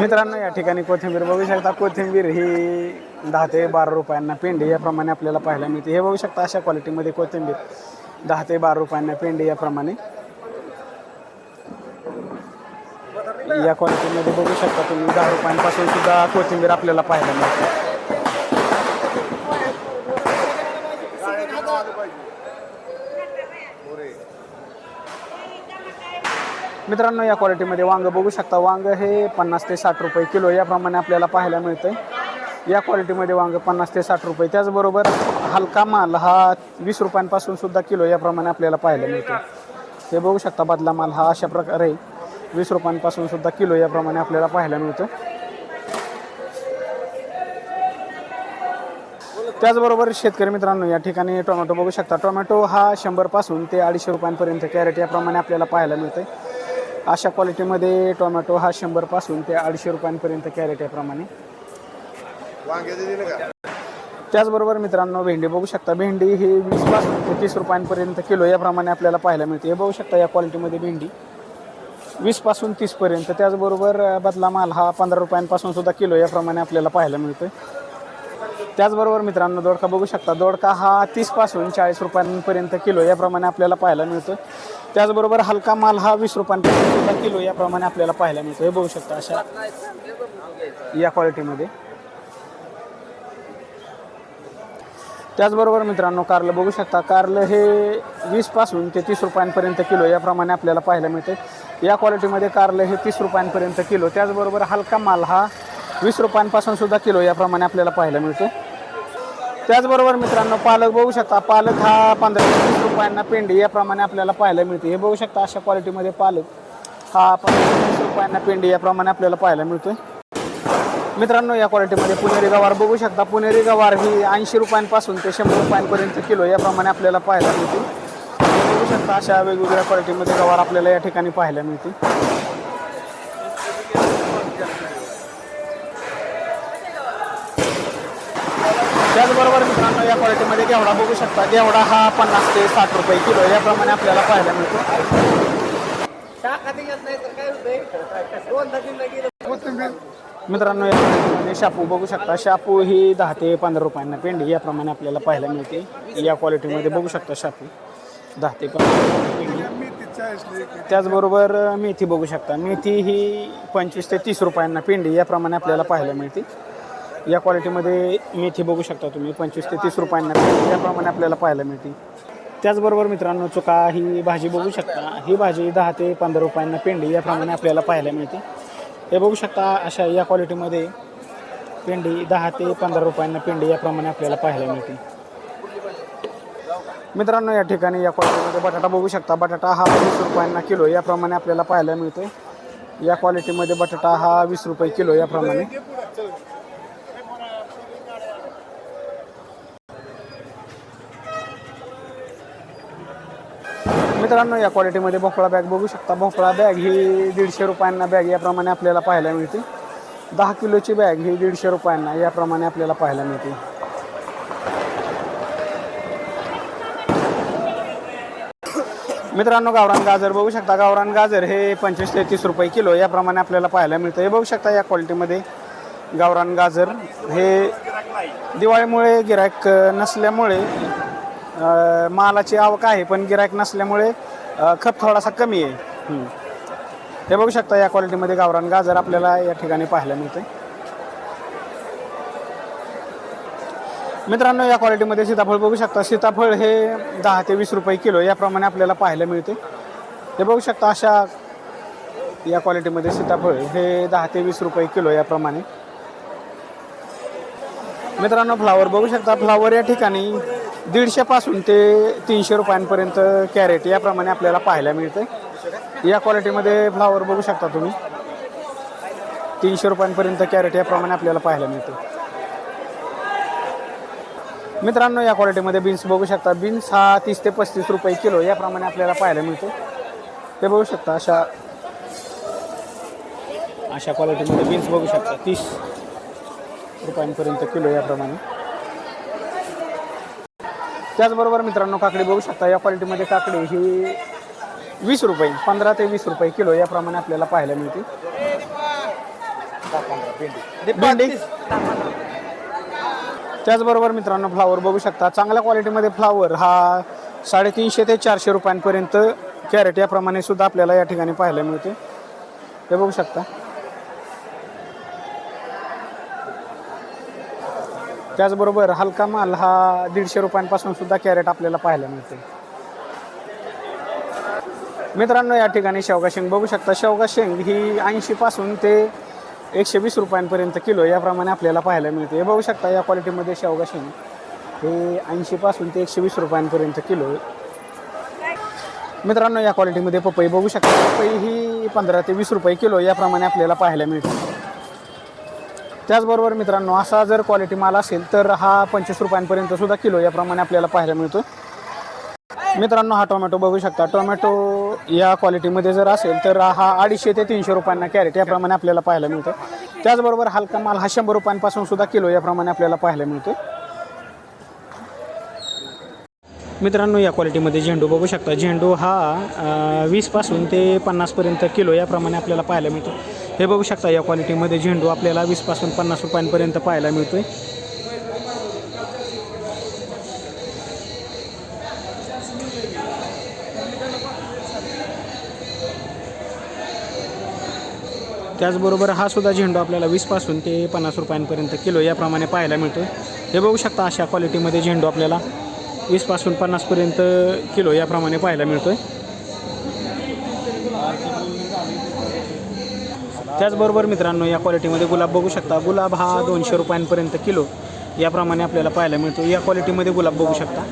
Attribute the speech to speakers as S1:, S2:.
S1: मित्रांनो या ठिकाणी कोथिंबीर बघू शकता. कोथिंबीर ही दहा ते बारा रुपयांना पेंडी याप्रमाणे आपल्याला पाहायला मिळते. हे बघू शकता अशा क्वालिटीमध्ये कोथिंबीर. दहा ते बारा रुपयांना पेंडी याप्रमाणे. या क्वालिटीमध्ये बघू शकता तुम्ही दहा रुपयांपासून सुद्धा कोथिंबीर आपल्याला पाहायला मिळते. मित्रांनो या क्वालिटीमध्ये वांग बघू शकता. वांग हे पन्नास ते साठ रुपये किलो याप्रमाणे आपल्याला पाहायला मिळतं या क्वालिटीमध्ये वांग पन्नास ते साठ रुपये. त्याचबरोबर हलका माल हा वीस रुपयांपासून सुद्धा किलो याप्रमाणे आपल्याला पाहायला मिळतो हे बघू शकता बदला माल हा अशा प्रकारे वीस रुपयांपासून सुद्धा किलो याप्रमाणे आपल्याला पाहायला मिळतं त्याचबरोबर शेतकरी मित्रांनो या ठिकाणी टोमॅटो बघू शकता. टोमॅटो हा शंभरपासून ते अडीचशे रुपयांपर्यंत कॅरेट याप्रमाणे आपल्याला पाहायला मिळते अशा क्वालिटीमध्ये टोमॅटो हा शंभरपासून ते अडीचशे रुपयांपर्यंत कॅरेट याप्रमाणे त्याचबरोबर मित्रांनो भेंडी बघू शकता. भेंडी ही वीसपासून ते तीस रुपयांपर्यंत किलो याप्रमाणे आपल्याला पाहायला मिळते. हे बघू शकता या क्वालिटीमध्ये भेंडी. वीसपासून तीसपर्यंत. त्याचबरोबर बदला माल हा पंधरा रुपयांपासून सुद्धा किलो याप्रमाणे आपल्याला पाहायला मिळतो त्याचबरोबर मित्रांनो दोडका बघू शकता. दोडका हा तीसपासून चाळीस रुपयांपर्यंत किलो याप्रमाणे आपल्याला पाहायला मिळतो त्याचबरोबर हलका माल हा वीस रुपयांपर्यंत सुद्धा किलो याप्रमाणे आपल्याला पाहायला मिळतो हे बघू शकता अशा या क्वालिटीमध्ये. त्याचबरोबर मित्रांनो कारलं बघू शकता. कारलं हे वीसपासून ते तीस रुपयांपर्यंत किलो याप्रमाणे आपल्याला पाहायला मिळते या क्वालिटीमध्ये कारलं हे तीस रुपयांपर्यंत किलो. त्याचबरोबर हलका माल हा वीस रुपयांपासून सुद्धा किलो याप्रमाणे आपल्याला पाहायला मिळते. त्याचबरोबर मित्रांनो पालक बघू शकता पालक हा पंधरा वीस रुपयांना पेंडी याप्रमाणे आपल्याला पाहायला मिळते. हे बघू शकता अशा क्वालिटीमध्ये पालक हा पंधरा वीस रुपयांना पेंडी याप्रमाणे आपल्याला पाहायला मिळतोय. मित्रांनो या क्वालिटीमध्ये पुणेरी गवार बघू शकता. पुणेरी गवार ही ऐंशी रुपयांपासून ते शंभर रुपयांपर्यंत किलो याप्रमाणे आपल्याला पाहायला मिळते. बघू शकता अशा वेगवेगळ्या क्वालिटीमध्ये गवार आपल्याला या ठिकाणी पाहायला मिळते. त्याचबरोबर मित्रांनो या क्वालिटीमध्ये घेवडा बघू शकता. घेवडा हा पन्नास ते साठ रुपये किलो याप्रमाणे आपल्याला पाहायला मिळतो. मित्रांनो या क्वालिटीमध्ये शापू बघू शकता. शापू ही दहा ते पंधरा रुपयांना पेंडी याप्रमाणे आपल्याला पाहायला मिळते. या क्वालिटीमध्ये बघू शकता शापू. दहा ते पंधरा त्याचबरोबर मेथी बघू शकता. मेथी ही पंचवीस ते तीस रुपयांना पेंडी याप्रमाणे आपल्याला पाहायला मिळते. या क्वालिटीमध्ये मेथी बघू शकता तुम्ही पंचवीस ते तीस रुपयांना याप्रमाणे आपल्याला पाहायला मिळते. त्याचबरोबर मित्रांनो चुका ही भाजी बघू शकता. ही भाजी दहा ते पंधरा रुपयांना पेंडी याप्रमाणे आपल्याला पाहायला मिळते. हे बघू शकता अशा या क्वालिटीमध्ये पेंडी दहा ते पंधरा रुपयांना पेंडी याप्रमाणे आपल्याला पाहायला मिळते. मित्रांनो या ठिकाणी या क्वालिटीमध्ये बटाटा बघू शकता. बटाटा हा वीस रुपयांना किलो याप्रमाणे आपल्याला पाहायला मिळतो या क्वालिटीमध्ये बटाटा हा वीस रुपये किलो याप्रमाणे. मित्रांनो या क्वालिटीमध्ये भोपळा बॅग बघू शकता. भोपळा बॅग ही दीडशे रुपयांना बॅग याप्रमाणे आपल्याला पाहायला मिळते. दहा किलोची बॅग ही दीडशे रुपयांना याप्रमाणे आपल्याला पाहायला मिळते. मित्रांनो गावरान गाजर बघू शकता. गावरान गाजर हे पंचवीस ते तीस रुपये किलो याप्रमाणे आपल्याला पाहायला मिळतं. हे बघू शकता या क्वालिटीमध्ये गावरान गाजर. हे दिवाळीमुळे गिरायक नसल्यामुळे मालाची आवक आहे पण गिरायक नसल्यामुळे खप थोडासा कमी आहे. हे बघू शकता या क्वालिटीमध्ये गावरान गाजर आपल्याला या ठिकाणी पाहायला मिळते मित्रांनो या क्वालिटीमध्ये सीताफळ बघू शकता. सीताफळ हे दहा ते वीस रुपये किलो याप्रमाणे आपल्याला पाहायला मिळते हे बघू शकता अशा या क्वालिटीमध्ये सीताफळ हे दहा ते वीस रुपये किलो याप्रमाणे. मित्रांनो फ्लावर बघू शकता. फ्लावर या ठिकाणी दीडशेपासून ते तीनशे रुपयांपर्यंत कॅरेट याप्रमाणे आपल्याला पाहायला मिळते या क्वालिटीमध्ये फ्लावर बघू शकता तुम्ही. तीनशे रुपयांपर्यंत कॅरेट याप्रमाणे आपल्याला पाहायला मिळते मित्रांनो या क्वालिटीमध्ये बीन्स बघू शकता. बीन्स हा तीस ते पस्तीस रुपये किलो याप्रमाणे आपल्याला पाहायला मिळतो ते बघू शकता अशा अशा क्वालिटीमध्ये बीन्स बघू शकता. तीस रुपयांपर्यंत किलो याप्रमाणे. त्याचबरोबर मित्रांनो काकडी बघू शकता या क्वालिटीमध्ये काकडी ही वीस रुपये पंधरा ते वीस रुपये किलो याप्रमाणे आपल्याला पाहायला मिळते भेंडी. त्याचबरोबर मित्रांनो फ्लावर बघू शकता चांगल्या क्वालिटीमध्ये फ्लावर हा साडेतीनशे ते चारशे रुपयांपर्यंत कॅरेट याप्रमाणे सुद्धा आपल्याला या ठिकाणी पाहायला मिळते. हे बघू शकता. त्याचबरोबर हलका माल हा दीडशे रुपयांपासून सुद्धा कॅरेट आपल्याला पाहायला मिळते मित्रांनो या ठिकाणी शेवगा शेंग बघू शकता. शेवगा शेंग ही ऐंशीपासून ते एकशे वीस रुपयांपर्यंत किलो याप्रमाणे आपल्याला पाहायला मिळते. हे बघू शकता या क्वालिटीमध्ये शेवगा शेंग हे ऐंशीपासून ते एकशे वीस रुपयांपर्यंत किलो आहे. मित्रांनो या क्वालिटीमध्ये पपई बघू शकता. पपई ही पंधरा ते वीस रुपये किलो याप्रमाणे आपल्याला पाहायला मिळते. त्याचबरोबर मित्रांनो असा जर क्वालिटी माल असेल तर हा पंचवीस रुपयांपर्यंत सुद्धा किलो याप्रमाणे आपल्याला पाहायला मिळतो मित्रांनो हा टोमॅटो बघू शकता. टोमॅटो या क्वालिटीमध्ये जर असेल तर हा अडीचशे ते तीनशे रुपयांना कॅरेट याप्रमाणे आपल्याला पाहायला मिळतो त्याचबरोबर हलका माल हा शंभर रुपयांपासून सुद्धा किलो याप्रमाणे आपल्याला पाहायला मिळतो मित्रांनो या क्वालिटीमध्ये झेंडू बघू शकता. झेंडू हा वीसपासून ते पन्नासपर्यंत किलो याप्रमाणे आपल्याला पाहायला मिळतो हे बघू शकता या क्वालिटीमध्ये झेंडू आपल्याला वीसपासून पन्नास रुपयांपर्यंत पाहायला मिळतो आहे त्याचबरोबर हा सुद्धा झेंडू आपल्याला वीसपासून ते पन्नास रुपयांपर्यंत किलो याप्रमाणे पाहायला मिळतो हे बघू शकता अशा क्वालिटीमध्ये झेंडू आपल्याला वीसपासून पन्नासपर्यंत किलो याप्रमाणे पाहायला मिळतो आहे त्याचबरोबर मित्रांनो या क्वालिटीमध्ये गुलाब बघू शकता. गुलाब हा दोनशे रुपयांपर्यंत किलो. याप्रमाणे आपल्याला पाहायला मिळतो. या क्वालिटीमध्ये गुलाब बघू शकता.